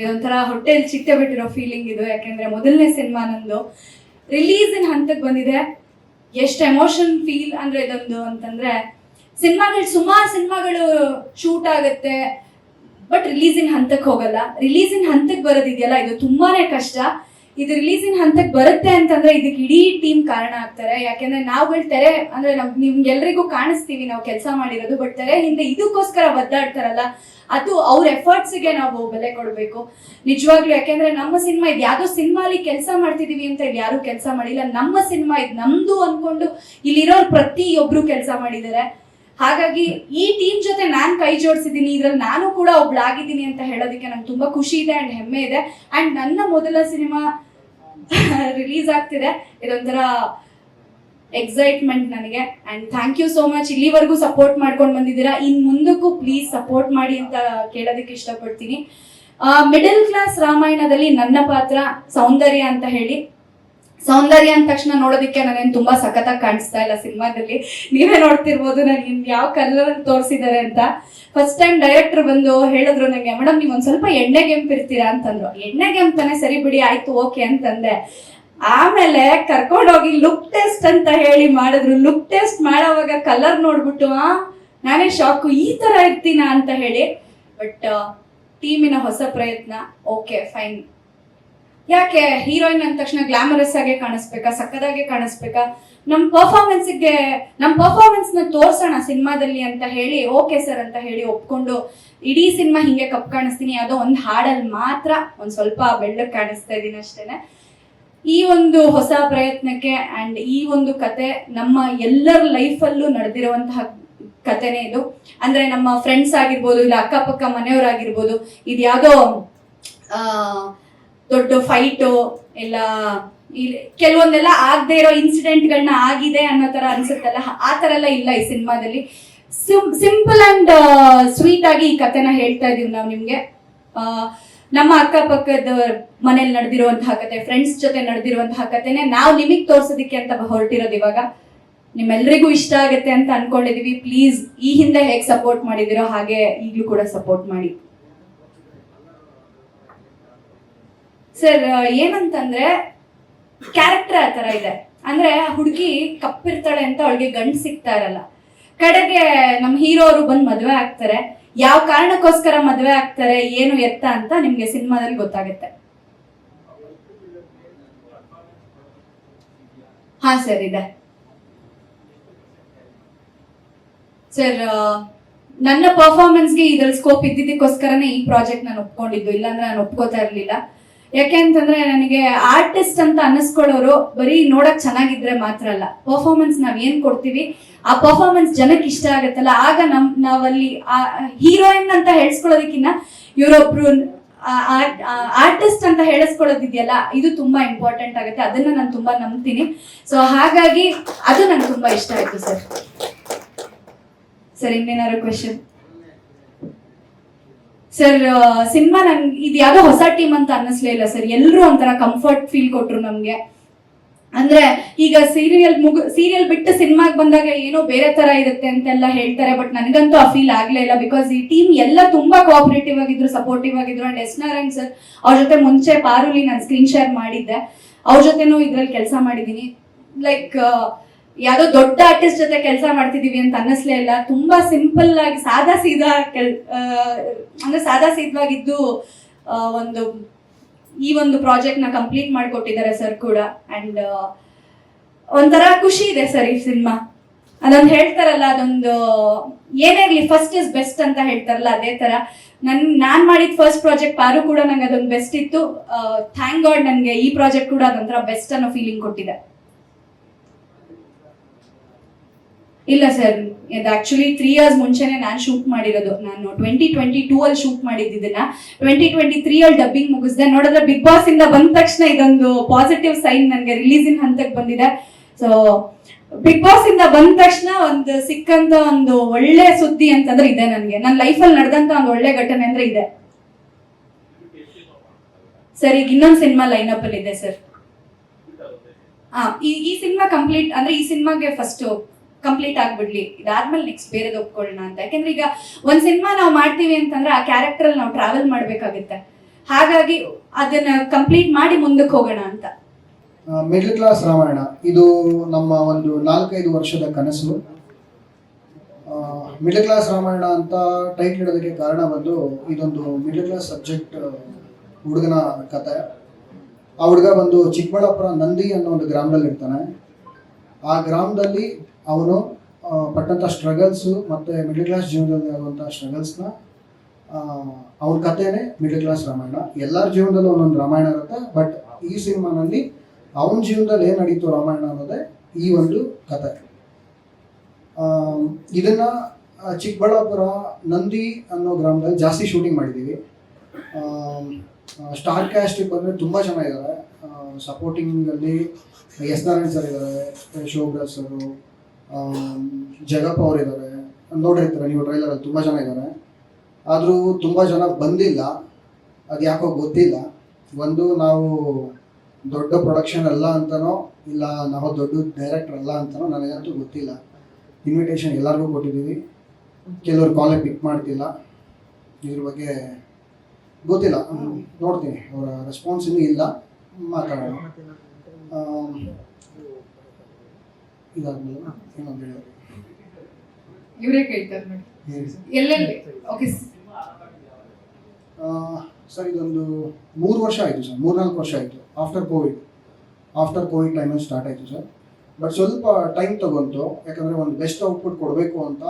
ಇದೊಂಥರ ಹೊಟ್ಟೆಲ್ ಚಿಟ್ಟೆ ಬಿಟ್ಟಿರೋ ಫೀಲಿಂಗ್ ಇದು. ಯಾಕೆಂದ್ರೆ ಮೊದಲನೇ ಸಿನಿಮಾ ನಂದು ರಿಲೀಸಿನ ಹಂತಕ್ಕೆ ಬಂದಿದೆ. ಎಷ್ಟು ಎಮೋಷನ್ ಫೀಲ್ ಅಂದ್ರೆ ಇದೊಂದು ಅಂತಂದ್ರೆ ಸಿನಿಮಾಗಳು ಸುಮಾರು ಸಿನಿಮಾಗಳು ಶೂಟ್ ಆಗುತ್ತೆ ಬಟ್ ರಿಲೀಸಿನ ಹಂತಕ್ಕೆ ಹೋಗಲ್ಲ. ರಿಲೀಸಿನ ಹಂತಕ್ಕೆ ಬರೋದಿದೆಯಲ್ಲ, ಇದು ತುಂಬಾನೇ ಕಷ್ಟ. ಇದು ರಿಲೀಸಿನ ಹಂತಕ್ಕೆ ಬರುತ್ತೆ ಅಂತಂದ್ರೆ ಇದಕ್ಕೆ ಇಡೀ ಟೀಮ್ ಕಾರಣ ಆಗ್ತಾರೆ. ಯಾಕೆಂದ್ರೆ ನಾವುಗಳು ತೆರೆ, ಅಂದ್ರೆ ನಮ್ ನಿಮ್ಗೆಲ್ರಿಗೂ ಕಾಣಿಸ್ತೀವಿ ನಾವು ಕೆಲಸ ಮಾಡಿರೋದು ಬಟ್ ತೆರೆ ಹಿಂದೆ ಇದಕ್ಕೋಸ್ಕರ ಒದ್ದಾಡ್ತಾರಲ್ಲ, ಅದು ಅವ್ರ ಎಫರ್ಟ್ಸ್ಗೆ ನಾವು ಬೆಲೆ ಕೊಡಬೇಕು. ನಿಜವಾಗ್ಲೂ ಯಾಕೆಂದ್ರೆ ನಮ್ಮ ಸಿನಿಮಾ ಇದು ಯಾವ್ದೋ ಸಿನಿಮಾಲಿ ಕೆಲಸ ಮಾಡ್ತಿದೀವಿ ಅಂತ ಇಲ್ಲಿ ಯಾರು ಕೆಲಸ ಮಾಡಿಲ್ಲ. ನಮ್ಮ ಸಿನಿಮಾ ಇದು ನಮ್ದು ಅನ್ಕೊಂಡು ಇಲ್ಲಿರೋ ಪ್ರತಿಯೊಬ್ರು ಕೆಲಸ ಮಾಡಿದ್ದಾರೆ. ಹಾಗಾಗಿ ಈ ಟೀಮ್ ಜೊತೆ ನಾನು ಕೈ ಜೋಡಿಸಿದ್ದೀನಿ ಇದ್ರಲ್ಲಿ ನಾನು ಕೂಡ ಒಬ್ಳಾಗಿದ್ದೀನಿ ಅಂತ ಹೇಳೋದಕ್ಕೆ ನಂಗೆ ತುಂಬಾ ಖುಷಿ ಇದೆ ಅಂಡ್ ಹೆಮ್ಮೆ ಇದೆ. ಅಂಡ್ ನನ್ನ ಮೊದಲ ಸಿನಿಮಾ ರಿಲೀಸ್ ಆಗ್ತಿದೆ. ಇದೊಂಥರ ಎಕ್ಸೈಟ್ಮೆಂಟ್ ನನಗೆ. And thank you so much ಇಲ್ಲಿವರೆಗೂ ಸಪೋರ್ಟ್ ಮಾಡ್ಕೊಂಡು ಬಂದಿದ್ದೀರಾ. ಇನ್ ಮುಂದಕ್ಕೂ ಪ್ಲೀಸ್ ಸಪೋರ್ಟ್ ಮಾಡಿ ಅಂತ ಕೇಳೋದಕ್ಕೆ ಇಷ್ಟಪಡ್ತೀನಿ. ಮಿಡಲ್ ಕ್ಲಾಸ್ ರಾಮಾಯಣದಲ್ಲಿ ನನ್ನ ಪಾತ್ರ ಸೌಂದರ್ಯ ಅಂತ ಹೇಳಿ. ಸೌಂದರ್ಯ ಅಂದ ತಕ್ಷಣ ನೋಡೋದಕ್ಕೆ ನನಗೇನು ತುಂಬಾ ಸಖತ್ತಾಗಿ ಕಾಣಿಸ್ತಾ ಇಲ್ಲ ಸಿನಿಮಾದಲ್ಲಿ. ನೀವೇ ನೋಡ್ತಿರ್ಬೋದು ನನಗೆ ಯಾವ ಕಲರ್ ತೋರಿಸಿದ್ದಾರೆ ಅಂತ. ಫಸ್ಟ್ ಟೈಮ್ ಡೈರೆಕ್ಟರ್ ಬಂದು ಹೇಳಿದ್ರು ನನಗೆ ಮೇಡಮ್ ನೀವು ಒಂದ್ ಸ್ವಲ್ಪ ಎಣ್ಣೆ ಗೆಂಪಿರ್ತೀರಾ ಅಂತಂದ್ರು. ಎಣ್ಣೆ ಗೆಂಪ್ತಾನೆ ಸರಿ ಬಿಡಿ, ಆಯ್ತು, ಓಕೆ, ಅಂತಂದೆ. ಆಮೇಲೆ ಕರ್ಕೊಂಡೋಗಿ ಲುಕ್ ಟೆಸ್ಟ್ ಅಂತ ಹೇಳಿ ಮಾಡಿದ್ರು. ಲುಕ್ ಟೆಸ್ಟ್ ಮಾಡೋವಾಗ ಕಲರ್ ನೋಡ್ಬಿಟ್ಟು ನಾನೇ ಶಾಕು ಈ ತರ ಇರ್ತೀನ? ಅಂತ ಹೇಳಿ. ಬಟ್ ಟೀಮಿನ ಹೊಸ ಪ್ರಯತ್ನ, ಓಕೆ ಫೈನ್ ಯಾಕೆ ಹೀರೋಯಿನ್ ಅಂದ ತಕ್ಷಣ ಗ್ಲಾಮರಸ್ ಆಗಿ ಕಾಣಿಸ್ಬೇಕಾ, ಸಕ್ಕದಾಗೆ ಕಾಣಿಸ್ಬೇಕಾ? ನಮ್ಮ ಪರ್ಫಾರ್ಮೆನ್ಸ್ಗೆ ನಮ್ಮ ಪರ್ಫಾರ್ಮೆನ್ಸ್ನ ತೋರ್ಸೋಣ ಸಿನಿಮಾದಲ್ಲಿ ಅಂತ ಹೇಳಿ, ಓಕೆ ಸರ್ ಅಂತ ಹೇಳಿ ಒಪ್ಕೊಂಡು, ಇಡೀ ಸಿನಿಮಾ ಹಿಂಗೆ ಕಪ್ ಕಾಣಿಸ್ತೀನಿ ಯಾವುದೋ ಒಂದು ಹಾಡಲ್ಲಿ ಮಾತ್ರ ಒಂದು ಸ್ವಲ್ಪ ಬೆಳ್ಳಕ್ ಕಾಣಿಸ್ತಾ ಇದ್ದೀನಿ ಅಷ್ಟೇನೆ. ಈ ಒಂದು ಹೊಸ ಪ್ರಯತ್ನಕ್ಕೆ ಅಂಡ್ ಈ ಒಂದು ಕತೆ ನಮ್ಮ ಎಲ್ಲರ ಲೈಫಲ್ಲೂ ನಡೆದಿರುವಂತಹ ಕತೆನೇ ಇದು. ಅಂದ್ರೆ ನಮ್ಮ ಫ್ರೆಂಡ್ಸ್ ಆಗಿರ್ಬೋದು, ಇಲ್ಲ ಅಕ್ಕಪಕ್ಕ ಮನೆಯವರಾಗಿರ್ಬೋದು ಇದು ಯಾವುದೋ ದೊಡ್ಡ ಫೈಟು ಎಲ್ಲ ಕೆಲವೊಂದೆಲ್ಲ ಆಗದೆ ಇರೋ ಇನ್ಸಿಡೆಂಟ್ಗಳನ್ನ ಆಗಿದೆ ಅನ್ನೋ ತರ ಅನ್ಸುತ್ತಲ್ಲ? ಆ ತರ ಎಲ್ಲ ಇಲ್ಲ ಈ ಸಿನಿಮಾದಲ್ಲಿ. ಸಿಂಪಲ್ ಅಂಡ್ ಸ್ವೀಟ್ ಆಗಿ ಈ ಕಥೆನ ಹೇಳ್ತಾ ಇದೀವಿ ನಾವು ನಿಮ್ಗೆ. ನಮ್ಮ ಅಕ್ಕಪಕ್ಕದ ಮನೇಲಿ ನಡೆದಿರುವಂತಹ ಕತೆ ಫ್ರೆಂಡ್ಸ್ ಜೊತೆ ನಡೆದಿರುವಂತಹ ಕತೆನೆ ನಾವು ನಿಮಗ್ ತೋರ್ಸೋದಿಕ್ಕೆ ಅಂತ ಹೊರಟಿರೋದು ಇವಾಗ. ನಿಮ್ಮೆಲ್ಲರಿಗೂ ಇಷ್ಟ ಆಗುತ್ತೆ ಅಂತ ಅನ್ಕೊಂಡಿದೀವಿ. ಪ್ಲೀಸ್ ಈ ಹಿಂದೆ ಹೇಗೆ ಸಪೋರ್ಟ್ ಮಾಡಿದಿರೋ ಹಾಗೆ ಈಗಲೂ ಕೂಡ ಸಪೋರ್ಟ್ ಮಾಡಿ. ಸರ್ ಏನಂತಂದ್ರೆ ಕ್ಯಾರೆಕ್ಟರ್ ಆ ತರ ಇದೆ. ಅಂದ್ರೆ ಹುಡುಗಿ ಕಪ್ಪಿರ್ತಾಳೆ ಅಂತ ಅವಳಿಗೆ ಗಂಡ್ ಸಿಗ್ತಾ ಇರಲ್ಲ ಕಡೆಗೆ ನಮ್ಮ ಹೀರೋ ಅವರು ಬಂದು ಮದ್ವೆ ಆಗ್ತಾರೆ. ಯಾವ ಕಾರಣಕ್ಕೋಸ್ಕರ ಮದ್ವೆ ಆಗ್ತಾರೆ, ಏನು ಎತ್ತ ಅಂತ ನಿಮ್ಗೆ ಸಿನಿಮಾದಲ್ಲಿ ಗೊತ್ತಾಗುತ್ತೆ. ಹಾ ಸರ್ ಇದೆ. ಸರ್ ನನ್ನ ಪರ್ಫಾರ್ಮೆನ್ಸ್ಗೆ ಇದ್ರಲ್ಲಿ ಸ್ಕೋಪ್ ಇದ್ದಿದ್ದಕ್ಕೋಸ್ಕರನೇ ಈ ಪ್ರಾಜೆಕ್ಟ್ ನಾನು ಒಪ್ಕೊಂಡಿದ್ದು. ಇಲ್ಲಾಂದ್ರೆ ನಾನು ಒಪ್ಕೋತಾ ಇರ್ಲಿಲ್ಲ. ಯಾಕೆ ಅಂತಂದ್ರೆ ನನಗೆ ಆರ್ಟಿಸ್ಟ್ ಅಂತ ಅನ್ನಿಸ್ಕೊಳ್ಳೋರು ಬರೀ ನೋಡಕ್ ಚೆನ್ನಾಗಿದ್ರೆ ಮಾತ್ರ ಅಲ್ಲ. ಪರ್ಫಾರ್ಮೆನ್ಸ್ ನಾವ್ ಏನ್ ಕೊಡ್ತೀವಿ? ಆ ಪರ್ಫಾರ್ಮೆನ್ಸ್ ಜನಕ್ಕೆ ಇಷ್ಟ ಆಗತ್ತಲ್ಲ. ಆಗ ನಮ್, ನಾವಲ್ಲಿ ಹೀರೋಯಿನ್ ಅಂತ ಹೇಳ್ಸ್ಕೊಳ್ಳೋದಕ್ಕಿಂತ ಇವರೊಬ್ರು ಆರ್ಟಿಸ್ಟ್ ಅಂತ ಹೇಳಿಸ್ಕೊಳ್ಳೋದಿದೆಯಲ್ಲ, ಇದು ತುಂಬಾ ಇಂಪಾರ್ಟೆಂಟ್ ಆಗುತ್ತೆ. ಅದನ್ನ ನಾನು ತುಂಬಾ ನಂಬ್ತೀನಿ. ಸೊ ಹಾಗಾಗಿ ಅದು ನನ್ಗೆ ತುಂಬಾ ಇಷ್ಟ ಆಯ್ತು ಸರ್. ಸರ್, ಇನ್ನೇನಾದ್ರು ಕ್ವೆಶನ್ ಸರ್ ಸಿನಿಮಾ ನಂಗೆ ಇದು ಯಾವುದೋ ಹೊಸ ಟೀಮ್ ಅಂತ ಅನ್ನಿಸ್ಲೇ ಇಲ್ಲ ಸರ್ ಎಲ್ಲರೂ ಒಂಥರ ಕಂಫರ್ಟ್ ಫೀಲ್ ಕೊಟ್ರು ನಮಗೆ. ಅಂದ್ರೆ ಈಗ ಸೀರಿಯಲ್ ಮುಗ್ ಸೀರಿಯಲ್ ಬಿಟ್ಟು ಸಿನಿಮಾಗೆ ಬಂದಾಗ ಏನೋ ಬೇರೆ ತರ ಇರುತ್ತೆ ಅಂತೆಲ್ಲ ಹೇಳ್ತಾರೆ ಬಟ್ ನನಗಂತೂ ಆ ಫೀಲ್ ಆಗ್ಲೇ ಇಲ್ಲ ಬಿಕಾಸ್ ಈ ಟೀಮ್ ಎಲ್ಲ ತುಂಬಾ ಕೋಆಪರೇಟಿವ್ ಆಗಿದ್ರು ಸಪೋರ್ಟಿವ್ ಆಗಿದ್ರು. ಅಂಡ್ ಎಸ್ ನಾರಾಯಣ್ ಸರ್ ಅವ್ರ ಜೊತೆ ಮುಂಚೆ ಪಾರುಲಿ ನಾನು ಸ್ಕ್ರೀನ್ ಶೇರ್ ಮಾಡಿದ್ದೆ. ಅವ್ರ ಜೊತೆನೂ ಇದ್ರಲ್ಲಿ ಕೆಲಸ ಮಾಡಿದ್ದೀನಿ ಲೈಕ್ ಯಾವ್ದೋ ದೊಡ್ಡ ಆರ್ಟಿಸ್ಟ್ ಜೊತೆ ಕೆಲಸ ಮಾಡ್ತಿದೀವಿ ಅಂತ ಅನ್ನಿಸ್ಲೇ ಇಲ್ಲ. ತುಂಬಾ ಸಿಂಪಲ್ ಆಗಿ ಸಾದಾ ಸೀದಾ ಕೆಲ್ ಅಂದ್ರೆ ಸಾದಾ ಸೀದವಾಗಿದ್ದು ಒಂದು, ಈ ಒಂದು ಪ್ರಾಜೆಕ್ಟ್ನ ಕಂಪ್ಲೀಟ್ ಮಾಡಿಕೊಟ್ಟಿದ್ದಾರೆ ಸರ್ ಕೂಡ. ಅಂಡ್ ಒಂಥರ ಖುಷಿ ಇದೆ ಸರ್ ಈ ಸಿನಿಮಾ. ಅದೊಂದು ಹೇಳ್ತಾರಲ್ಲ, ಅದೊಂದು, ಏನೇ ಇರ್ಲಿ ಫಸ್ಟ್ ಇಸ್ ಬೆಸ್ಟ್ ಅಂತ ಹೇಳ್ತಾರಲ್ಲ, ಅದೇ ತರ. ನನ್, ನಾನ್ ಮಾಡಿದ ಫಸ್ಟ್ ಪ್ರಾಜೆಕ್ಟ್ ಪಾರು ಕೂಡ ನಂಗೆ ಅದೊಂದು ಬೆಸ್ಟ್ ಇತ್ತು. ಥ್ಯಾಂಕ್ ಗಾಡ್ ನನಗೆ ಈ ಪ್ರಾಜೆಕ್ಟ್ ಕೂಡ ಅದೊಂಥರ ಬೆಸ್ಟ್ ಅನ್ನೋ ಫೀಲಿಂಗ್ ಕೊಟ್ಟಿದೆ. ಇಲ್ಲ ಸರ್ ಇದು ಆಕ್ಚುಲಿ ತ್ರೀ ಇಯರ್ಸ್ ಮುಂಚೆನೆ ನಾನು ಶೂಟ್ ಮಾಡಿರೋದು. ನಾನು ಟ್ವೆಂಟಿ ಟ್ವೆಂಟಿ ಟೂ ಅಲ್ಲಿ ಶೂಟ್ ಮಾಡಿದ್ದನ್ನ ಟ್ವೆಂಟಿ ಟ್ವೆಂಟಿ ತ್ರೀ ಅಲ್ಲಿ ಡಬ್ಬಿಂಗ್ ಮುಗಿಸ್ದೆ. ನೋಡಿದ್ರೆ ಬಿಗ್ ಬಾಸ್ ಇಂದ ಬಂದ ತಕ್ಷಣ ಇದೊಂದು ಪಾಸಿಟಿವ್ ಸೈನ್ ನನಗೆ ರಿಲೀಸಿನ ಹಂತಕ್ಕೆ ಬಂದಿದೆ. ಸೊ ಬಿಗ್ ಬಾಸ್ ಇಂದ ಬಂದ ತಕ್ಷಣ ಒಂದು ಸಿಕ್ಕಂತ ಒಂದು ಒಳ್ಳೆ ಸುದ್ದಿ ಅಂತಂದ್ರೆ ಇದೆ ನನಗೆ. ನನ್ನ ಲೈಫಲ್ಲಿ ನಡೆದಂತ ಒಂದು ಒಳ್ಳೆ ಘಟನೆ ಅಂದ್ರೆ ಇದೆ. ಸರ್, ಈಗ ಇನ್ನೊಂದು ಸಿನಿಮಾ ಲೈನ್ ಅಪ್ ಅಲ್ಲಿ ಇದೆ ಸರ್. ಈ ಸಿನಿಮಾ ಕಂಪ್ಲೀಟ್ ಅಂದ್ರೆ ಈ ಸಿನಿಮಾಗೆ ಫಸ್ಟ್ ಕಂಪ್ಲೀಟ್ ಆಗ್ಬಿಡ್ಲಿ. ಇದಾದ್ಮೇಲೆ ನೆಕ್ಸ್ಟ್ ಬೇರೆದು ಒಪ್ಕೊಳ್ಳೋಣ ಅಂತ. ಯಾಕೆಂದ್ರೆ ಈಗ ಒಂದ್ ಸಿನಿಮಾ ನಾವು ಮಾಡ್ತೀವಿ ಅಂತಂದ್ರೆ ಆ ಕ್ಯಾರೆಕ್ಟರ್ ಅಲ್ಲಿ ನಾವು ಟ್ರಾವೆಲ್ ಮಾಡ್ಬೇಕಾಗುತ್ತೆ. ಹಾಗಾಗಿ ಅದನ್ನ ಕಂಪ್ಲೀಟ್ ಮಾಡಿ ಮುಂದಕ್ಕೆ ಹೋಗೋಣ ಅಂತ. Middle class Ramayana. ಇದು ನಮ್ಮ ಒಂದು ನಾಲ್ಕೈದು ವರ್ಷದ ಕನಸು. ಮಿಡ್ಲ್ ಕ್ಲಾಸ್ ರಾಮಾಯಣ ಅಂತ ಟೈಟ್ ಇಡೋದಕ್ಕೆ ಕಾರಣ ಬಂದು ಇದೊಂದು ಮಿಡ್ಲ್ ಕ್ಲಾಸ್ ಸಬ್ಜೆಕ್ಟ್ ಹುಡುಗನ ಕತೆ. ಆ ಹುಡುಗ ಬಂದು ಚಿಕ್ಕಬಳ್ಳಾಪುರ ನಂದಿ ಅನ್ನೋ ಒಂದು ಗ್ರಾಮದಲ್ಲಿ ಇರ್ತಾನೆ ಆ ಗ್ರಾಮದಲ್ಲಿ ಅವನು ಪಟ್ಟಂಥ ಸ್ಟ್ರಗಲ್ಸು ಮತ್ತು ಮಿಡ್ಲ್ ಕ್ಲಾಸ್ ಜೀವನದಲ್ಲಿ ಆಗುವಂಥ ಸ್ಟ್ರಗಲ್ಸ್ನ ಅವ್ರ ಕಥೆನೇ ಮಿಡ್ಲ್ ಕ್ಲಾಸ್ ರಾಮಾಯಣ. ಎಲ್ಲರ ಜೀವನದಲ್ಲೂ ಒಂದೊಂದು ರಾಮಾಯಣ ಇರುತ್ತೆ ಬಟ್ ಈ ಸಿನಿಮಾನಲ್ಲಿ ಅವನ ಜೀವನದಲ್ಲಿ ಏನು ನಡೀತು ರಾಮಾಯಣ ಅನ್ನೋದೇ ಈ ಒಂದು ಕಥೆ. ಇದನ್ನು ಚಿಕ್ಕಬಳ್ಳಾಪುರ ನಂದಿ ಅನ್ನೋ ಗ್ರಾಮದಲ್ಲಿ ಜಾಸ್ತಿ ಶೂಟಿಂಗ್ ಮಾಡಿದ್ದೀವಿ ಸ್ಟಾರ್ ಕ್ಯಾಸ್ಟಿಗೆ ಬಂದರೆ ತುಂಬ ಚೆನ್ನಾಗಿದ್ದಾರೆ. ಸಪೋರ್ಟಿಂಗಲ್ಲಿ ಎಸ್ ನಾರಾಯಣ್ ಸರ್ ಇದ್ದಾರೆ ಶೋಭರಾಜ್ ಸರು ಜಗಪ್ಪ ಅವರು ಇದ್ದಾರೆ ನೋಡಿರ್ತಾರೆ ನೀವು ಟ್ರೈಲರಲ್ಲಿ ತುಂಬ ಜನ ಇದ್ದಾರೆ. ಆದರೂ ತುಂಬ ಜನ ಬಂದಿಲ್ಲ. ಅದು ಯಾಕೋ ಗೊತ್ತಿಲ್ಲ. ಒಂದು ನಾವು ದೊಡ್ಡ ಪ್ರೊಡಕ್ಷನ್ ಅಲ್ಲ ಅಂತನೋ, ಇಲ್ಲ ನಾವು ದೊಡ್ಡ ಡೈರೆಕ್ಟರ್ ಅಲ್ಲ ಅಂತನೋ ನನಗಂತೂ ಗೊತ್ತಿಲ್ಲ. ಇನ್ವಿಟೇಷನ್ ಎಲ್ಲರಿಗೂ ಕೊಟ್ಟಿದ್ದೀವಿ. ಕೆಲವರು ಕಾಲೇ ಪಿಕ್ ಮಾಡ್ತಿಲ್ಲ. ಇದ್ರ ಬಗ್ಗೆ ಗೊತ್ತಿಲ್ಲ. ನೋಡ್ತೀನಿ. ಅವರ ರೆಸ್ಪಾನ್ಸ್ ಇನ್ನೂ ಇಲ್ಲ. ಮಾತಾಡೋಣ. ಇದಾದ್ಮೇಲೆ ಇನ್ನೊಂದು ಹೇಳೋದು ಇವರೇ ಕೇಳ್ತಾರೆ ನೋಡಿ. ಎಲ್ಲೆಲ್ಲಿ? ಓಕೆ ಸರ್ ಇದೊಂದು ಮೂರು ವರ್ಷ ಆಯಿತು ಸರ್. ಮೂರ್ನಾಲ್ಕು ವರ್ಷ ಆಯಿತು. ಆಫ್ಟರ್ ಕೋವಿಡ್ ಆಫ್ಟರ್ ಕೋವಿಡ್ ಟೈಮಲ್ಲಿ ಸ್ಟಾರ್ಟ್ ಆಯಿತು ಸರ್. ಬಟ್ ಸ್ವಲ್ಪ ಟೈಮ್ ತಗೊಂತು. ಯಾಕಂದರೆ ಒಂದು ಬೆಸ್ಟ್ ಔಟ್ಪುಟ್ ಕೊಡಬೇಕು ಅಂತ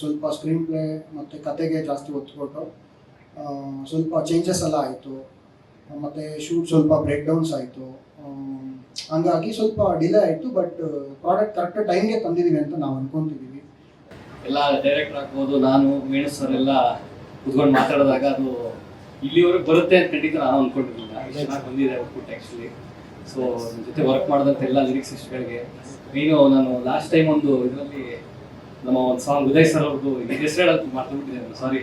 ಸ್ವಲ್ಪ ಸ್ಕ್ರೀನ್ ಪ್ಲೇ ಮತ್ತು ಕತೆಗೆ ಜಾಸ್ತಿ ಒತ್ತು ಕೊಟ್ಟು ಸ್ವಲ್ಪ ಚೇಂಜಸ್ ಎಲ್ಲ ಆಯಿತು. ಮತ್ತು ಶೂಟ್ ಸ್ವಲ್ಪ ಬ್ರೇಕ್ ಡೌನ್ಸ್ ಆಯಿತು ಹಂಗಾಗಿ ಸ್ವಲ್ಪ ಡಿಲೇ ಆಯಿತು ಬಟ್ ಪ್ರಾಡಕ್ಟ್ ಕರೆಕ್ಟ್ ಟೈಮ್ಗೆ ತಂದಿದ್ದೀವಿ ಅಂತ ನಾವು ಅನ್ಕೊಂತಿದ್ದೀವಿ ಎಲ್ಲ ಡೈರೆಕ್ಟರ್ ಆಗ್ಬೋದು ನಾನು ವೇಣು ಸರ್ ಎಲ್ಲ ಕುತ್ಕೊಂಡು ಮಾತಾಡಿದಾಗ ಅದು ಇಲ್ಲಿವರೆಗೆ ಬರುತ್ತೆ ಅಂತ ಖಂಡಿತ ನಾನು ಅನ್ಕೊಂಡಿರ್ಲಿಲ್ಲ. ಇಷ್ಟು ಚೆನ್ನಾಗಿ ಬಂದಿದೆ ಔಟ್ಪುಟ್ ಆ್ಯಕ್ಚುಲಿ ಸೊ ಜೊತೆ ವರ್ಕ್ ಮಾಡಿದಂಥ ಎಲ್ಲ ಲಿರಿಕ್ಸಿಸ್ಟ್ಗಳಿಗೆ ನೀನು ನಾನು ಲಾಸ್ಟ್ ಟೈಮ್ ಒಂದು ಇದರಲ್ಲಿ ನಮ್ಮ ಒಂದು ಸಾಂಗ್ ಉದಯ್ ಸರ್ ಅವ್ರದ್ದು ಹೆಸರು ಹೇಳೋದು ಮಾಡ್ಕೊಂಡ್ಬಿಟ್ಟಿದ್ದೇನೆ ಸಾರಿ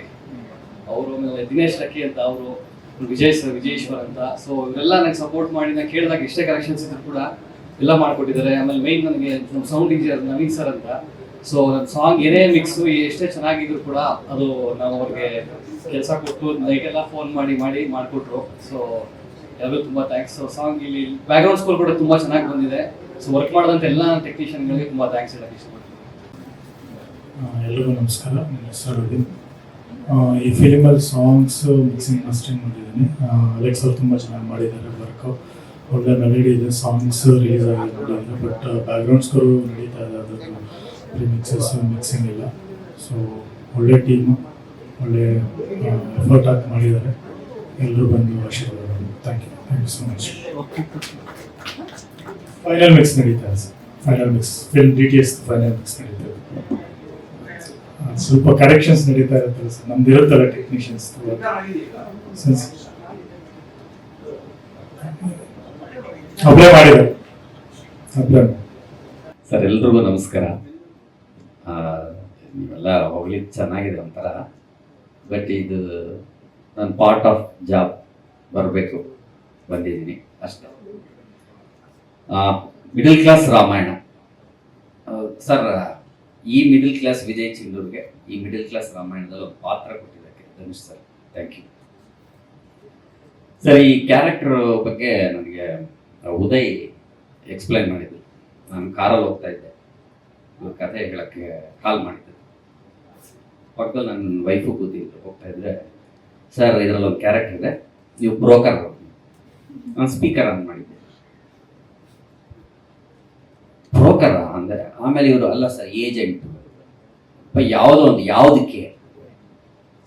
ಅವರು ಆಮೇಲೆ ದಿನೇಶ್ ಲಕ್ಕಿ ಅಂತ ಅವರು ವಿಜಯ್ ಸರ್ ವಿಜಯೇಶ್ವರ್ ಅಂತ. ಸೊ ಇವರೆಲ್ಲ ನನಗೆ ಸಪೋರ್ಟ್ ಮಾಡಿ ನಾನು ಕೇಳಿದಾಗ ಎಷ್ಟೇ ಕರೆಕ್ಷನ್ಸ್ ಇದ್ರು ಕೂಡ ಎಲ್ಲ ಮಾಡಿಕೊಟ್ಟಿದ್ದಾರೆ. ಆಮೇಲೆ ಮೈನ್ ನನಗೆ ನಮ್ಮ ಸೌಂಡ್ ಇಂಜಿನಿಯರ್ ನವೀನ್ ಸರ್ ಅಂತ. ಸೊ ನನ್ನ ಸಾಂಗ್ ಏನೇ ಮಿಕ್ಸು ಎಷ್ಟೇ ಚೆನ್ನಾಗಿದ್ರು ಕೂಡ ಅದು ನಾವು ಅವ್ರಿಗೆ ಕೆಲಸ ಕೊಟ್ಟು ನೈಟೆಲ್ಲ ಫೋನ್ ಮಾಡಿ ಮಾಡಿ ಮಾಡಿಕೊಟ್ರು. ಸೊ ಎಲ್ಲರೂ ತುಂಬ ಥ್ಯಾಂಕ್ಸ್ ಸೊ ಸಾಂಗ್ ಇಲ್ಲಿ ಬ್ಯಾಕ್ಗ್ರೌಂಡ್ ಸ್ಕೋರ್ ಕೂಡ ತುಂಬ ಚೆನ್ನಾಗಿ ಬಂದಿದೆ. ಸೊ ವರ್ಕ್ ಮಾಡಿದಂಥ ಎಲ್ಲ ಟೆಕ್ನಿಷಿಯನ್ಗಳಿಗೆ ತುಂಬ ಥ್ಯಾಂಕ್ಸ್ ಹೇಳಕ್ಕೆ ಇಷ್ಟಪಡ್ತೀನಿ. ಆ, ಎಲ್ರಿಗೂ ನಮಸ್ಕಾರ. ನನ್ನ ಹೆಸರು ಈ ಫಿಲಿಮಲ್ಲಿ ಸಾಂಗ್ಸ್ ಮಿಕ್ಸಿಂಗ್ ಮಾಸ್ಟರಿಂಗ್ ಮಾಡಿದ್ದೀನಿ. ಅಲೆಕ್ಸ್ ಅವ್ರು ತುಂಬ ಚೆನ್ನಾಗಿ ಮಾಡಿದ್ದಾರೆ ವರ್ಕು ಒಳ್ಳೆ ಮೆಲಡಿ ಇದೆ ಸಾಂಗ್ಸ್ ರಿಲೀಸ್ ಆಗಿದೆ ಬಟ್ ಬ್ಯಾಕ್ಗ್ರೌಂಡ್ ಸ್ಕೋರು ನಡೀತಾ ಇದೆ, ಅದರದ್ದು ರಿಮಿಕ್ಸಸ್ ಮಿಕ್ಸಿಂಗ್ ಇಲ್ಲ ಸೊ ಒಳ್ಳೆ ಟೀಮು ಒಳ್ಳೆ ಎಫರ್ಟ್ ಹಾಕಿ ಮಾಡಿದ್ದಾರೆ. ಎಲ್ಲರೂ ಬಂದು ಆಶೀರ್ವಾದ thank you thank you so much final mix ನಡೀತಾ ಇದೆ sir final mix film D T S final mix ನಡೀತಾ ಸ್ವಲ್ಪ ಕರೆಕ್ಷನ್ಸ್ ನಡೀತಾ ಇರುತ್ತಲ್ಲ ಸರ್? ನಮ್ದು ಇರುತ್ತಲ್ಲ ಟೆಕ್ನಿಷಿಯನ್ಸ್ ಸರ್, ಎಲ್ರಿಗೂ ನಮಸ್ಕಾರ. ನೀವೆಲ್ಲ ಹೋಗ್ಲಿ, ಚೆನ್ನಾಗಿದೆ ಒಂಥರ. ಬಟ್ ಇದು ನನ್ನ ಪಾರ್ಟ್ ಆಫ್ ಜಾಬ್ ಬರಬೇಕು ಬಂದಿದ್ದೀನಿ ಅಷ್ಟೇ. Middle class Ramayana. ಸರ್ ಈ ಮಿಡಲ್ ಕ್ಲಾಸ್ ವಿಜಯ್ ಚಿಂದೂರ್ಗೆ ಈ ಮಿಡಲ್ ಕ್ಲಾಸ್ ರಾಮಾಯಣದಲ್ಲಿ ಒಂದು ಪಾತ್ರ ಕೊಟ್ಟಿದ್ದಕ್ಕೆ Dhanush sir. Thank you sir, ಈ ಕ್ಯಾರೆಕ್ಟರ್ ಬಗ್ಗೆ ನನಗೆ ಉದಯ್ ಎಕ್ಸ್ಪ್ಲೈನ್ ಮಾಡಿದ್ರು. ನಾನು ಕಾರಲ್ಲಿ ಹೋಗ್ತಾ ಇದ್ದೆ. ಇವ್ರ ಕಥೆ ಹೇಳಕ್ಕೆ ಕಾಲ್ ಮಾಡಿದ್ದೆ. ಪಕ್ಕದಲ್ಲಿ ನನ್ನ ವೈಫು ಕೂತಿದ್ರು. ಹೋಗ್ತಾ ಇದ್ರೆ, ಸರ್, ಇದರಲ್ಲಿ ಒಂದು ಕ್ಯಾರೆಕ್ಟರ್ ಇದೆ. ನೀವು ಬ್ರೋಕರ್ ನಾನು ಸ್ಪೀಕರ್ ಆನ್ ಮಾಡಿದ್ದೆ. ಆಮೇಲೆ ಇವರು, ಅಲ್ಲ ಸರ್ ಏಜೆಂಟ್ ಯಾವುದೋ ಒಂದು, ಯಾವುದಕ್ಕೆ?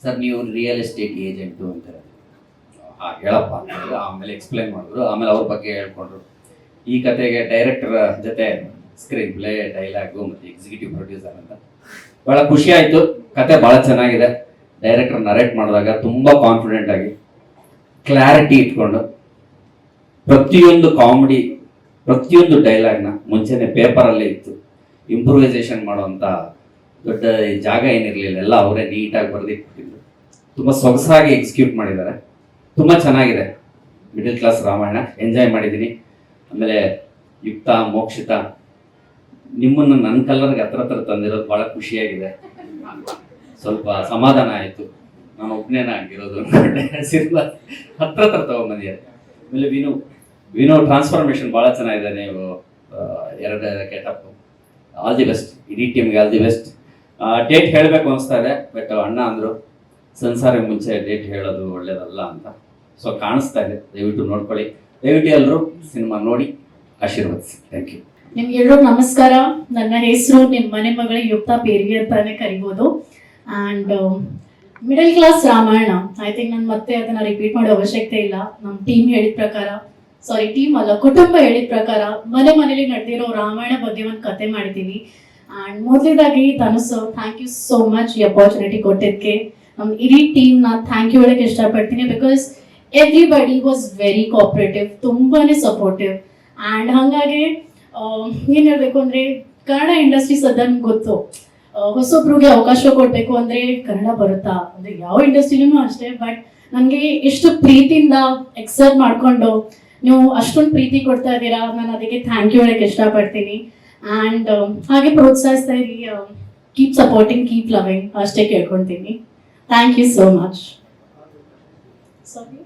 ಸರ್, ನೀವು ರಿಯಲ್ ಎಸ್ಟೇಟ್ ಏಜೆಂಟು ಅಂತ ಹಾಂ, ಹೇಳಪ್ಪ ಅಂತ ಆಮೇಲೆ ಎಕ್ಸ್ಪ್ಲೈನ್ ಮಾಡಿದ್ರು. ಆಮೇಲೆ ಅವ್ರ ಬಗ್ಗೆ ಹೇಳ್ಕೊಂಡ್ರು. ಈ ಕತೆಗೆ ಡೈರೆಕ್ಟರ್ ಜೊತೆ ಸ್ಕ್ರೀನ್ ಪ್ಲೇ ಡೈಲಾಗು ಮತ್ತು ಎಕ್ಸಿಕ್ಯೂಟಿವ್ ಪ್ರೊಡ್ಯೂಸರ್ ಅಂತ. ಬಹಳ ಖುಷಿ ಆಯಿತು. ಕತೆ ಭಾಳ ಚೆನ್ನಾಗಿದೆ. ಡೈರೆಕ್ಟರ್ ನರೇಟ್ ಮಾಡಿದಾಗ ತುಂಬ ಕಾನ್ಫಿಡೆಂಟ್ ಆಗಿ ಕ್ಲಾರಿಟಿ ಇಟ್ಕೊಂಡು ಪ್ರತಿಯೊಂದು ಕಾಮಿಡಿ ಪ್ರತಿಯೊಂದು ಡೈಲಾಗ್ನ ಮುಂಚೆನೆ ಪೇಪರಲ್ಲೇ ಇತ್ತು. ಇಂಪ್ರೂವೈಸೇಷನ್ ಮಾಡುವಂಥ ದೊಡ್ಡ ಜಾಗ ಏನಿರಲಿಲ್ಲ, ಎಲ್ಲ ಅವರೇ ನೀಟಾಗಿ ಬರೆದಿಟ್ಬಿಟ್ಟಿದ್ರು ತುಂಬ ಸೊಗಸಾಗಿ ಎಕ್ಸಿಕ್ಯೂಟ್ ಮಾಡಿದ್ದಾರೆ. ತುಂಬ ಚೆನ್ನಾಗಿದೆ. ಮಿಡಲ್ ಕ್ಲಾಸ್ ರಾಮಾಯಣ ಎಂಜಾಯ್ ಮಾಡಿದ್ದೀನಿ. ಆಮೇಲೆ ಯುಕ್ತ, ಮೋಕ್ಷಿತ, ನಿಮ್ಮನ್ನು ನನ್ನ ಕಲ್ಲರ್ಗೆ ಹತ್ರ ಹತ್ರ ತಂದಿರೋದು ಭಾಳ ಖುಷಿಯಾಗಿದೆ. ಸ್ವಲ್ಪ ಸಮಾಧಾನ ಆಯಿತು. ನಾನು ಒಬ್ಬನೇನ ಆಗಿರೋದು ಸಿನಿಮಾ ಹತ್ರ ಹತ್ರ ತಗೊಂಬಂದಿದ್ದಾರೆ ಆಮೇಲೆ ವಿನು ವಿನು ಟ್ರಾನ್ಸ್ಫಾರ್ಮೇಶನ್ ಭಾಳ ಚೆನ್ನಾಗಿದೆ. ನೀವು ಎರಡು ಕೆಟಪ್ ಆಲ್ ದಿ ಬೆಸ್ಟ್ ಇಡೀ ಟೀಮ್ಗೆ ಆಲ್ ದಿ ಬೆಸ್ಟ್ ಡೇಟ್ ಹೇಳಬೇಕು ಅನಿಸ್ತಾ ಇದೆ ಬಟ್ ಅಣ್ಣ ಅಂದರು ಸಂಸಾರ ಮುಂಚೆ ಡೇಟ್ ಹೇಳೋದು ಒಳ್ಳೇದಲ್ಲ ಅಂತ. ಸೊ ಕಾಣಿಸ್ತಾ ಇದೆ. ದಯವಿಟ್ಟು ನೋಡ್ಕೊಳ್ಳಿ. ದಯವಿಟ್ಟು ಎಲ್ಲರೂ ಸಿನಿಮಾ ನೋಡಿ, ಆಶೀರ್ವದಿಸಿ. ಥ್ಯಾಂಕ್ ಯು ನಿಮ್ಗೆ ಎಲ್ಲರೂ ನಮಸ್ಕಾರ. ನನ್ನ ಹೆಸರು, ನಿಮ್ಮ ಮನೆ ಮಗಳಿಗೆ ಯುಕ್ತ ಪೇರಿಗೆ ಅಂತಾನೆ ಕರಿಬೋದು. And middle class Ramayana. I think ನಾನು ಮತ್ತೆ ಅದನ್ನ ರಿಪೀಟ್ ಮಾಡೋ ಅವಶ್ಯಕತೆ ಇಲ್ಲ. ನಮ್ಮ ಟೀಮ್ ಹೇಳಿದ ಪ್ರಕಾರ ಸಾರಿ ಟೀಮ್ ಅಲ್ಲ. ಕುಟುಂಬ ಹೇಳಿದ ಪ್ರಕಾರ ಮನೆ ಮನೇಲಿ ನಡೆದಿರೋ ರಾಮಾಯಣ ಬಗ್ಗೆ ಒಂದು ಕತೆ ಮಾಡಿದ್ದೀನಿ. And ಮೊದಲಿದಾಗಿ Dhanush thank you so much ಈ ಅಪಾರ್ಚುನಿಟಿ ಕೊಟ್ಟಿದ್ದಕ್ಕೆ. ನಮ್ಮ ಇಡೀ ನಾ ಥ್ಯಾಂಕ್ ಯು ಹೇಳಕ್ಕೆ ಇಷ್ಟಪಡ್ತೀನಿ because everybody was very cooperative ತುಂಬಾನೇ ಸಪೋರ್ಟಿವ್ ಆ್ಯಂಡ್ ಹಾಗಾಗಿ ಏನು ಹೇಳಬೇಕು ಅಂದರೆ, ಕನ್ನಡ ಇಂಡಸ್ಟ್ರಿ ಸದನ್ ಗೊತ್ತು. ಹೊಸೊಬ್ರಿಗೆ ಅವಕಾಶ ಕೊಡಬೇಕು ಅಂದರೆ ಕನ್ನಡ ಬರುತ್ತಾ? ಅಂದರೆ ಯಾವ ಇಂಡಸ್ಟ್ರಿನೂ ಅಷ್ಟೇ ಬಟ್ ನನಗೆ ಎಷ್ಟು ಪ್ರೀತಿಯಿಂದ ಎಕ್ಸೆಪ್ಟ್ ಮಾಡಿಕೊಂಡು ನೀವು ಅಷ್ಟೊಂದು ಪ್ರೀತಿ ಕೊಡ್ತಾ ಇದ್ದೀರಾ? ನಾನು ಅದಕ್ಕೆ ಥ್ಯಾಂಕ್ ಯು ಹೇಳಕ್ಕೆ ಇಷ್ಟಪಡ್ತೀನಿ. ಆ್ಯಂಡ್ ಹಾಗೆ ಪ್ರೋತ್ಸಾಹಿಸ್ತಾ ಇರಿ ಕೀಪ್ ಸಪೋರ್ಟಿಂಗ್ ಕೀಪ್ ಲವಿಂಗ್ ಅಷ್ಟೇ ಕೇಳ್ಕೊಳ್ತೀನಿ. Thank you so much sorry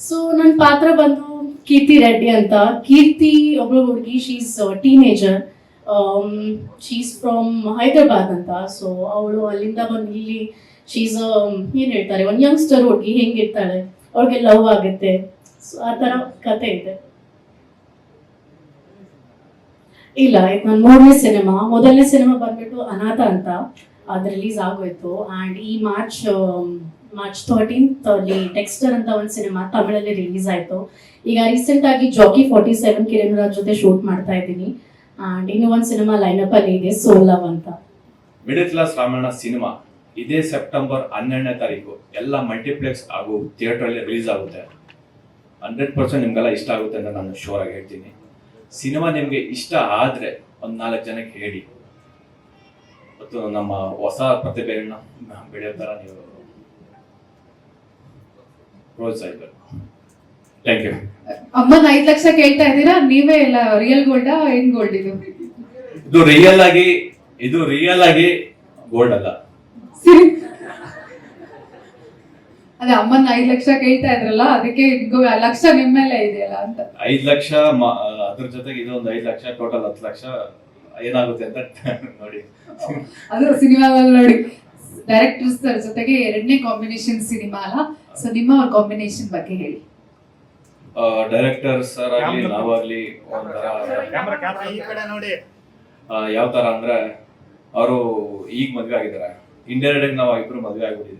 so ನನ್ನ ಪಾತ್ರ ಬಂದು ಕೀರ್ತಿ ರೆಡ್ಡಿ ಅಂತ. ಕೀರ್ತಿ ಒಬ್ಬಳು ಹುಡುಗಿ she's teenager she's from Hyderabad ಅಂತ. ಸೊ ಅವಳು ಅಲ್ಲಿಂದ ಬಂದು ಇಲ್ಲಿ ಶೀಸ್ ಏನು ಹೇಳ್ತಾರೆ, ಒಂದು ಯಂಗ್ಸ್ಟರ್ ಹುಡುಗಿ, ಹೆಂಗಿರ್ತಾಳೆ, ಅವ್ರಿಗೆ ಲವ್ ಆಗುತ್ತೆ. ಸೊ ಆ ಥರ ಕತೆ ಇದೆ. ಇಲ್ಲ, ಇದು ನನ್ನ ಮೂರನೇ ಸಿನಿಮಾ. ಮೊದಲನೇ ಸಿನಿಮಾ ಬಂದ್ಬಿಟ್ಟು ಅನಾಥ ಅಂತ, ಅದು ರಿಲೀಸ್ ಆಗೋಯ್ತು. ಆ್ಯಂಡ್ ಈ ಮಾರ್ಚ್ ಮಾರ್ಚ್ ಥರ್ಟೀನ್ತ್ ಅಲ್ಲಿ ಟೆಕ್ಸ್ಟರ್ ಅಂತ ಒಂದು ಸಿನಿಮಾ ತಮಿಳಲ್ಲಿ ರಿಲೀಸ್ ಆಯಿತು. ಈಗ ರೀಸೆಂಟ್ ಆಗಿ Jackie forty seven Kiran Raj ಜೊತೆ ಶೂಟ್ ಮಾಡ್ತಾ ಇದ್ದೀನಿ. ಆ್ಯಂಡ್ ಇನ್ನು ಒಂದು ಸಿನಿಮಾ ಲೈನಪ್ ಅಲ್ಲಿ ಇದೆ ಸೋಲವ್ ಅಂತ. Middle class Ramayana cinema. ಇದೇ ಸೆಪ್ಟೆಂಬರ್ ಹನ್ನೆರಡನೇ ತಾರೀಕು. ಎಲ್ಲ ಮಲ್ಟಿಪ್ಲೆಕ್ಸ್ ಹಾಗೂ ಥಿಯೇಟರ್ ಅಲ್ಲಿ ರಿಲೀಸ್ ಆಗುತ್ತೆ. ಹಂಡ್ರೆಡ್ ಪರ್ಸೆಂಟ್ ನಿಮಗೆಲ್ಲ ಇಷ್ಟ ಆಗುತ್ತೆ ಅಂತ ನಾನು ಶೋರ್ ಆಗಿ ಹೇಳ್ತೀನಿ. ಸಿನಿಮಾ ನಿಮಗೆ ಇಷ್ಟ ಆದರೆ ಒಂದು ನಾಲ್ಕು ಜನಕ್ಕೆ ಹೇಳಿ. ಮತ್ತು ನಮ್ಮ ಹೊಸ ಪ್ರತಿಭೆಗಳನ್ನ ಬೆಳೆಯೋ ಥರ ನೀವು ಪ್ರೋತ್ಸಾಹಿಸಬೇಕು. ಥ್ಯಾಂಕ್ ಯು ಅಮ್ಮನ ಐದು ಲಕ್ಷ ಕೇಳ್ತಾ ಇದ್ದೀರಾ? ನೀವೇ ಇಲ್ಲ ರಿಯಲ್ ಗೋಲ್ಡಾ ಏನ್ ಗೋಲ್ಡ್ ಇದು? ಇದು ರಿಯಲ್ ಆಗಿ ಇದು ರಿಯಲ್ ಆಗಿ ಗೋಲ್ಡ್ ಅಲ್ಲ. ಅದೇ ಅಮ್ಮನ ಐದ್ ಲಕ್ಷ ಕೇಳ್ತಾ ಇದ್ರಲ್ಲ ಅದಕ್ಕೆ ಇದು ಲಕ್ಷ ನಿಮ್ಮೆಲ್ಲ ಮೇಲೆ ಇದೆಯಲ್ಲ ಅಂತ. ಐದ್ ಲಕ್ಷ ಅದ್ರ ಜೊತೆಗೆ ಒಂದು ಐದ್ ಲಕ್ಷ ಟೋಟಲ್ ಹತ್ತು ಲಕ್ಷ ಏನಾಗುತ್ತೆ ಅಂತ ನೋಡಿ. ಅದ್ರ ಸಿನಿಮಾದಲ್ಲಿ ನೋಡಿ ಡೈರೆಕ್ಟರ್ಸ್ ಜೊತೆಗೆ ಎರಡನೇ ಕಾಂಬಿನೇಷನ್ ಸಿನಿಮಾ ಅಲ್ಲ ಸೊ ನಿಮ್ಮ ಅವ್ರ ಕಾಂಬಿನೇಷನ್ ಬಗ್ಗೆ ಹೇಳಿ. ಡೈರೆಕ್ಟರ್ ಸರ್ ಆಗ್ಲಿ ನಾವಾಗ್ಲಿ ಒಂಥರ ಯಾವ ತರ ಅಂದ್ರೆ ಅವರು ಈಗ ಮದ್ವೆ ಆಗಿದ್ದಾರೆ. ಇಂಡೈರೆಕ್ಟ್ ನಾವು ಇಬ್ರು ಮದ್ವೆ ಆಗ್ಬಿಟ್ಟಿದ್ವಿ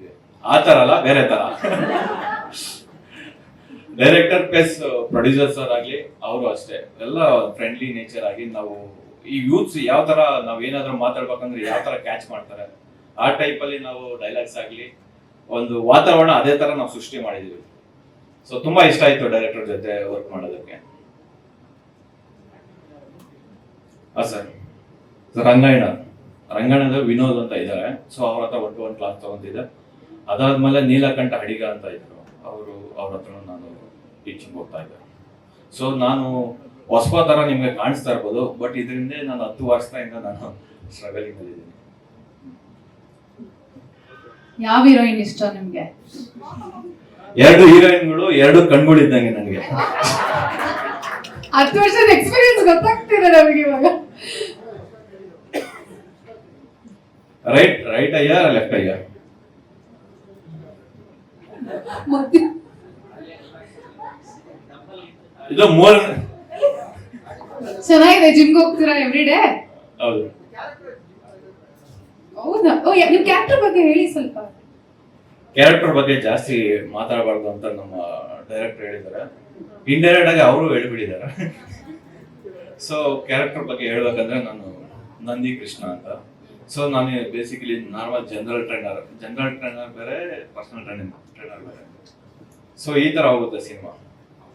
ಆ ತರ ಅಲ್ಲ, ಬೇರೆ ತರ ಡೈರೆಕ್ಟರ್ ಪ್ಲಸ್ ಪ್ರೊಡ್ಯೂಸರ್ ಸರ್ ಆಗ್ಲಿ, ಅವರು ಅಷ್ಟೇ. ಎಲ್ಲ ಫ್ರೆಂಡ್ಲಿ ನೇಚರ್ ಆಗಿ ನಾವು ಈ ಯೂತ್ಸ್ ಯಾವ ತರ ನಾವ್ ಏನಾದ್ರೂ ಮಾತಾಡ್ಬೇಕಂದ್ರೆ ಯಾವ ತರ ಕ್ಯಾಚ್ ಮಾಡ್ತಾರೆ? ಆ ಟೈಪ್ ಅಲ್ಲಿ ನಾವು ಡೈಲಾಗ್ಸ್ ಆಗ್ಲಿ, ಒಂದು ವಾತಾವರಣ ಅದೇ ತರ ನಾವು ಸೃಷ್ಟಿ ಮಾಡಿದೀವಿ. ಸೊ ತುಂಬಾ ಇಷ್ಟ ಆಯ್ತು ಡೈರೆಕ್ಟರ್ ಜೊತೆ ವರ್ಕ್ ಮಾಡೋದಕ್ಕೆ. ಸರ್ ರಂಗಾಯಣ ರಂಗಾಯಣದ ವಿನೋದ್ ಅಂತ ಇದ್ದಾರೆ. ಸೊ ಅವ್ರ ಹತ್ರ ಒಟ್ಟು ಒಂದು ಕ್ಲಾಸ್ ತಗೊಂತಿದ್ದೆ. ಅದಾದ್ಮೇಲೆ ನೀಲಕಂಠ ಹಡಿಗ ಅಂತ ಇದ್ರು. ಅವರು ಅವ್ರ ಹತ್ರ ನಾನು ಟೀಚಿಂಗ್ ಹೋಗ್ತಾ ಇದ್ದೆ. ಸೊ ನಾನು ಹೊಸಪ ಥರ ನಿಮಗೆ ಕಾಣಿಸ್ತಾ ಇರ್ಬೋದು ಬಟ್ ಇದರಿಂದ ನಾನು ಹತ್ತು ವರ್ಷದಿಂದ ನಾನು ಸ್ಟ್ರಗಲಿಂಗ್ ಅಲ್ಲಿ ಇದ್ದೀನಿ. ಯಾವ ಹೀರೋಯಿನ್ ಇಷ್ಟ ನಿಮ್ಗೆ? ಎರಡು ಹೀರೋಯಿನ್ಗಳು ಎರಡು ಕಣ್ಗಳು ಇದ್ದಂಗೆ ನನಗೆ. ಹತ್ತು ವರ್ಷದ ಎಕ್ಸ್ಪೀರಿಯನ್ಸ್ ಗೊತ್ತಾಗ್ತಿದೆ ನಮಗೆ ಇವಾಗ. ರೈಟ್ ರೈಟ್ ಅಯ್ಯ ಲೆಫ್ಟ್ ಅಯ್ಯ? ಮತ್ತೆ? ಇದು ಮೂರ್ ಚೆನ್ನಾಗಿದೆ ಜಿಮ್ಗೆ ಹೋಗ್ತೀರಾ ಎವ್ರಿ ಡೇ ಹೌದು. ಹೌದಾ? ಓ ನಿಮ್ ಕ್ಯಾರೆಕ್ಟರ್ ಬಗ್ಗೆ ಹೇಳಿ ಸ್ವಲ್ಪ. ಕ್ಯಾರೆಕ್ಟರ್ ಬಗ್ಗೆ ಜಾಸ್ತಿ ಮಾತಾಡಬಾರ್ದು ಅಂತ ನಮ್ಮ ಡೈರೆಕ್ಟರ್ ಹೇಳಿದ್ದಾರೆ. ಇಂಡೈರೆಕ್ಟ್ ಆಗಿ ಅವರು ಹೇಳ್ಬಿಟ್ಟಿದ್ದಾರೆ. ಸೊ ಕ್ಯಾರೆಕ್ಟರ್ ಬಗ್ಗೆ ಹೇಳ್ಬೇಕಂದ್ರೆ ನಾನು ನಂದಿ ಕೃಷ್ಣ ಅಂತ. ಸೊ ನಾನು basically normal general trainer general trainer ಬೇರೆ ಪರ್ಸನಲ್ ಟ್ರೈನಿಂಗ್ ಟ್ರೈನರ್ ಬೇರೆ. ಸೊ ಈ ಥರ ಹೋಗುತ್ತೆ ಸಿನಿಮಾ